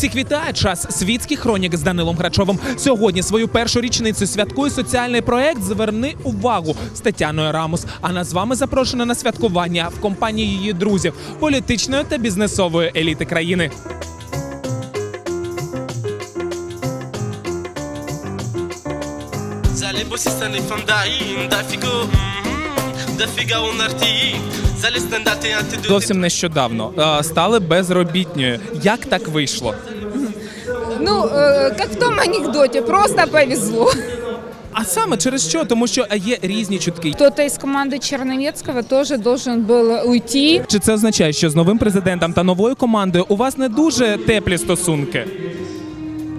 Усіх вітає час світських хронік з Данилом Грачовим. Сьогодні свою першу річницю святкує соціальний проект Зверни увагу з Тетяною Рамус. А нас з вами запрошено на святкування в компанії її друзів, політичної та бізнесової еліти країни. I fondai, da figo, Зовсім нещодавно е, стали безробітньою. Як так вийшло? Ну, э, как в том анекдоте, просто повезло. А саме через що? Тому що е, є різні чутки. Кто-то из команды Черновецкого тоже должен был уйти. Чи це означає, що з новим президентом та новою командою у вас не дуже теплі стосунки?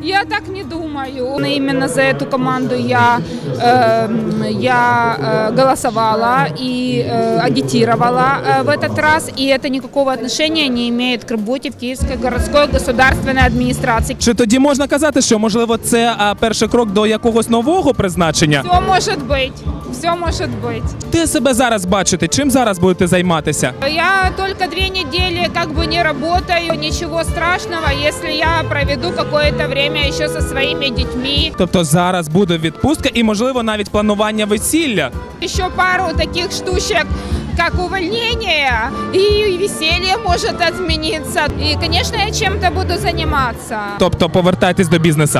Я так не думаю. Но Именно за эту команду я, э, я э, голосовала и э, агитировала э, в этот раз, и это никакого отношения не имеет к работе в Киевской городской государственной администрации. Чи тоді можна казати, що можливо це а, перший крок до якогось нового призначення? Все может быть, все может быть. Де себе зараз бачите? Чим зараз будете займатися? Я только две недели как бы не работаю, ничего страшного, если я проведу какое-то время еще со своими детьми. Тобто зараз буде відпустка і можливо навіть планування весілля. Еще пару таких штучек, как увольнение и веселье может измениться. И, конечно, я чем-то буду заниматься. Тобто повертайтесь до бізнесу.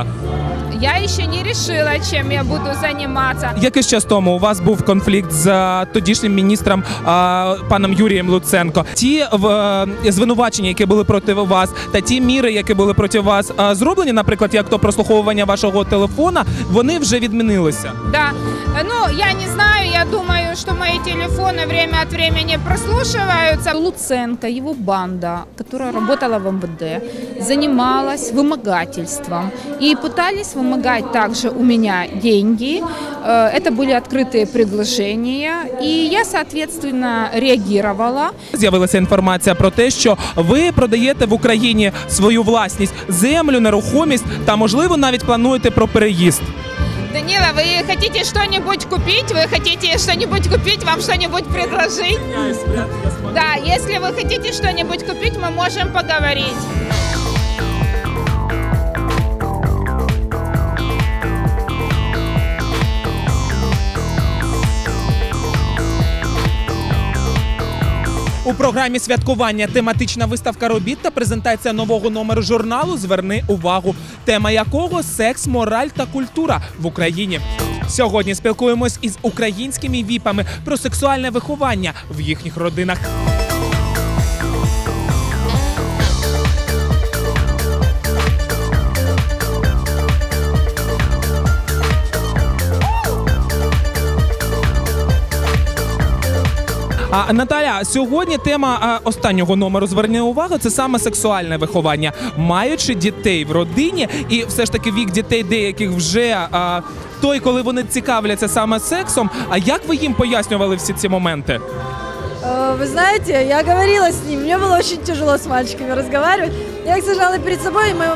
Я еще не решила, чем я буду заниматься. Якийсь час тому у вас був конфлікт з а, тодішнім міністром а, паном Юрієм Луценко. Ті в, е, звинувачення, які були проти вас, та ті міри, які були проти вас, а, зроблені, наприклад, як то прослуховування вашого телефона, вони вже відмінилися. Да. Ну, я не знаю, я думаю, телефоны время от времени прослушиваются. Луценко, его банда, которая работала в МВД, занималась вымогательством. И пытались вымогать также у меня деньги. Э, Это были открытые приглашения. И я, соответственно, реагировала. З'явилася інформація про те, що ви продаєте в Україні свою власність, землю, нерухомість та, можливо, навіть плануєте про переїзд. Данила, вы хотите что-нибудь купить? Вы хотите что-нибудь купить? Вам что-нибудь предложить? Да, если вы хотите что-нибудь купить, мы можем поговорить. Програмі святкування тематична виставка робіт та презентація нового номеру журналу Зверни увагу, тема якого секс, мораль та культура в Україні. Сьогодні спілкуємось із українськими віпами про сексуальне виховання в їхніх родинах. А Наталя, сьогодні тема а, останнього номеру зверни увагу. Це саме сексуальне виховання, маючи дітей в родині, і все ж таки вік дітей деяких вже а, той, коли вони цікавляться саме сексом. А як ви їм пояснювали всі ці моменти? Э, Вы знаете, я говорила с ним, мне было очень тяжело с мальчиками разговаривать. Я их сажала перед собой, и мы ну,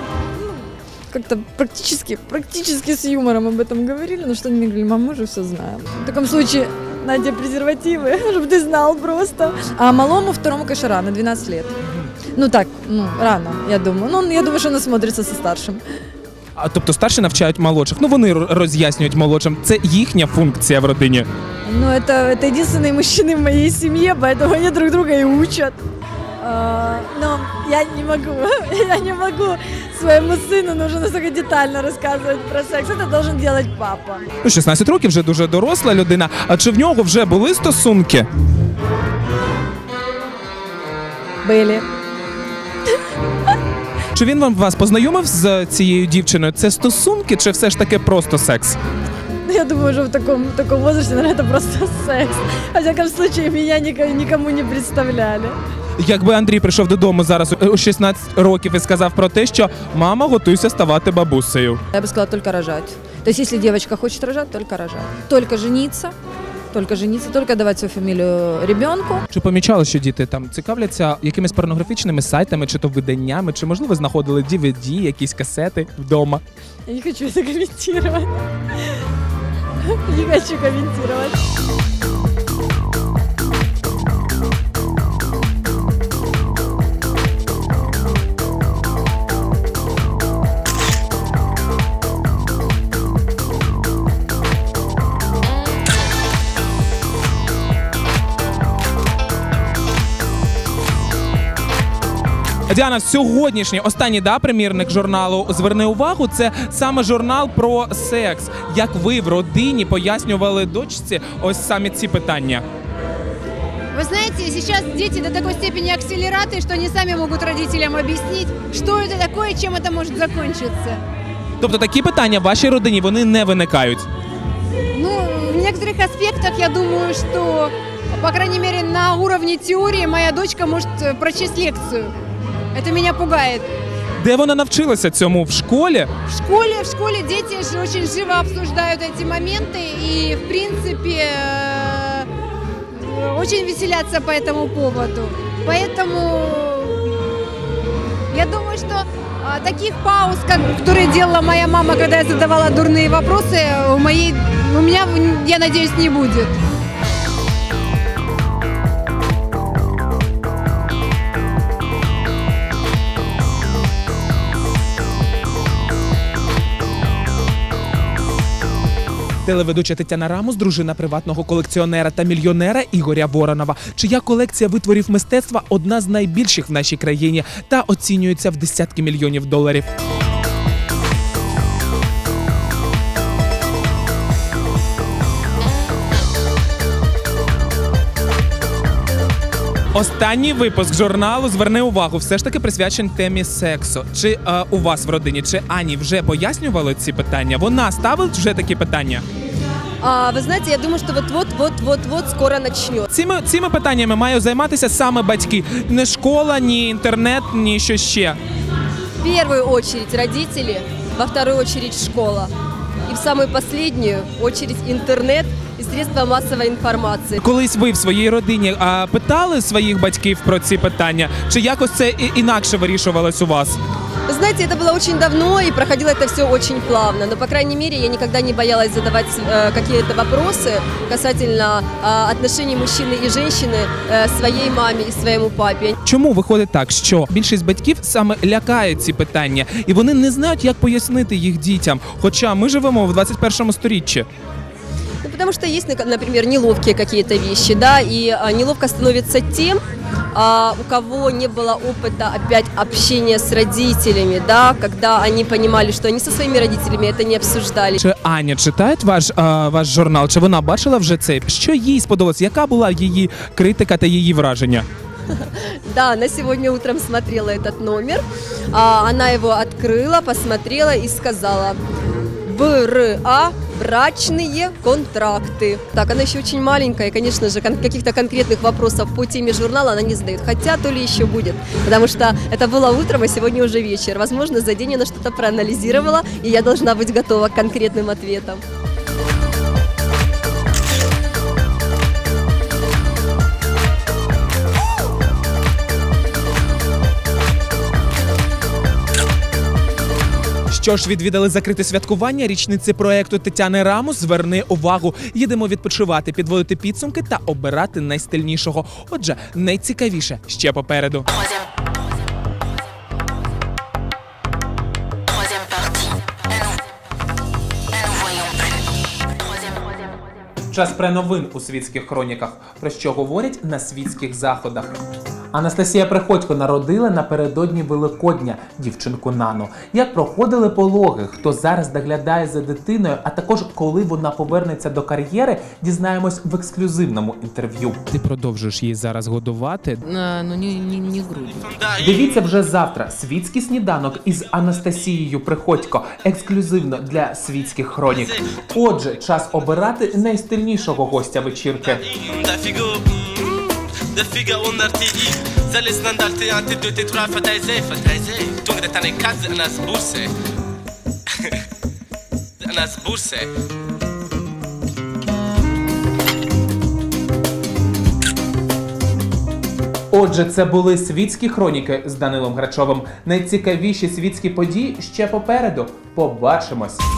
как-то практически, практически с юмором об этом говорили, но что они мне говорили, мам, мы уже все знаем. В таком случае, Надя, презервативы, чтобы ты знал просто. А малому второму, конечно, рано, 12 лет. Ну так, ну, рано, я думаю. Ну, я думаю, что он смотрится со старшим. А тобто старші навчають молодших. Ну вони р- роз'яснюють молодшим. Це їхня функція в родині. Ну, это, это единственные мужчины в моей семье, поэтому они друг друга и учат. А, но я не могу, я не могу своему сыну нужно настолько детально рассказывать про секс. Это должен делать папа. Ну, 16 років вже дуже доросла людина. А чи в нього вже були стосунки? Были. Чи він вам вас познайомив з цією дівчиною? Це стосунки, чи все ж таки просто секс? Ну, Я думаю, уже в таком, в таком возрасте, наверное, это просто секс. Во всяком случае, меня ник- никому не представляли. Якби Андрій прийшов додому зараз у 16 років і сказав про те, що мама готуйся ставати бабусею. Я бы сказала, только рожать. То есть, если девочка хочет рожать, только рожать. Только жениться, только жениться, только давать свою фамилию ребенку. Чи помічали, що діти там цікавляться якимись порнографічними сайтами, чи то виданнями, чи можливо знаходили DVD, якісь касети вдома? Я не хочу это комментировать. Не хочу комментировать. Діана, сьогоднішній останній да, примірник журналу Зверни увагу. Це саме журнал про секс. Як ви в родині пояснювали дочці ось саме ці питання? Вы знаете, сейчас дети до такой степени акселераты, что они сами могут родителям объяснить, что это такое, чем это может закончиться. Тобто такі питання в вашій родині вони не виникають. Ну, в некоторых аспектах я думаю, что, по крайней мере, на уровне теории моя дочка может э, прочесть лекцию. Это меня пугает. Де вона навчилася цьому в школі? В школе, в школе дети же очень живо обсуждают эти моменты и, в принципе, э, очень веселятся по этому поводу. Поэтому я думаю, что а, таких пауз, как, которые делала моя мама, когда я задавала дурные вопросы, у моей, у меня, я надеюсь, не будет. Телеведуча Тетяна Рамус, дружина приватного колекціонера та мільйонера Ігоря Воронова, чия колекція витворів мистецтва одна з найбільших в нашій країні та оцінюється в десятки мільйонів доларів. Останній випуск журналу зверни увагу, все ж таки присвячений темі сексу. Чи е, у вас в родині, чи Ані вже пояснювали ці питання? Вона ставила вже такі питання? А, вы знаете, я думаю, что вот-вот-вот-вот-вот скоро начнет. Цими цими питаннями мають займатися саме батьки, не школа, ні інтернет, ні що ще. В первую очередь родители, во вторую очередь школа. И в самую последнюю очередь интернет и средства массовой информации. Колись ви в своїй родині а, питали своїх батьків про ці питання, чи якось це і- інакше вирішувалось у вас? Вы знаете, это было очень давно и проходило это все очень плавно. Но, по крайней мере, я никогда не боялась задавать э, какие-то вопросы касательно э, отношений мужчины и женщины э, своей маме и своему папе. Чому виходить так, що більшість батьків саме лякають ці питання, і вони не знають, як пояснити їх дітям? Хоча ми живемо в 21 сторіччі. Ну, потому что есть, нак- например, неловкие какие-то вещи, да, и а, неловко становится тем, а, у кого не было опыта опять общения с родителями, да, когда они понимали, что они со своими родителями это не обсуждали. Чи Аня читає ваш, а, ваш журнал? Чи вона бачила вже це? Що їй сподобалось? Яка була її критика та її враження? Да, она сегодня утром смотрела этот номер, а, она его открыла, посмотрела и сказала БРА брачные контракты. Так, она еще очень маленькая, и, конечно же, кон- каких-то конкретных вопросов по теме журнала она не задает. Хотя то ли еще будет, потому что это было утром, а сегодня уже вечер. Возможно, за день она что-то проанализировала, и я должна быть готова к конкретным ответам. Що ж, відвідали закрите святкування річниці проекту Тетяни Рамус. Зверни увагу. Їдемо відпочивати, підводити підсумки та обирати найстильнішого. Отже, найцікавіше ще попереду. Час преновин у світських хроніках, про що говорять на світських заходах. Анастасія Приходько народила напередодні Великодня дівчинку Нану. Як проходили пологи, хто зараз доглядає за дитиною, а також коли вона повернеться до кар'єри, дізнаємось в ексклюзивному інтерв'ю. Ти продовжуєш її зараз годувати. А, ну не, не, не грудью. Дивіться вже завтра світський сніданок із Анастасією Приходько ексклюзивно для світських хронік. Отже, час обирати найстильнішого гостя вечірки. Da figo, mm, da figa ونرتي زلسنا ندالتي انت دو تي ترا فتاي زي فتاي زي تونغ تاني كاز انا سبورسي انا سبورسي Отже, це були світські хроніки з Данилом Грачовим. Найцікавіші світські події ще попереду. Побачимось!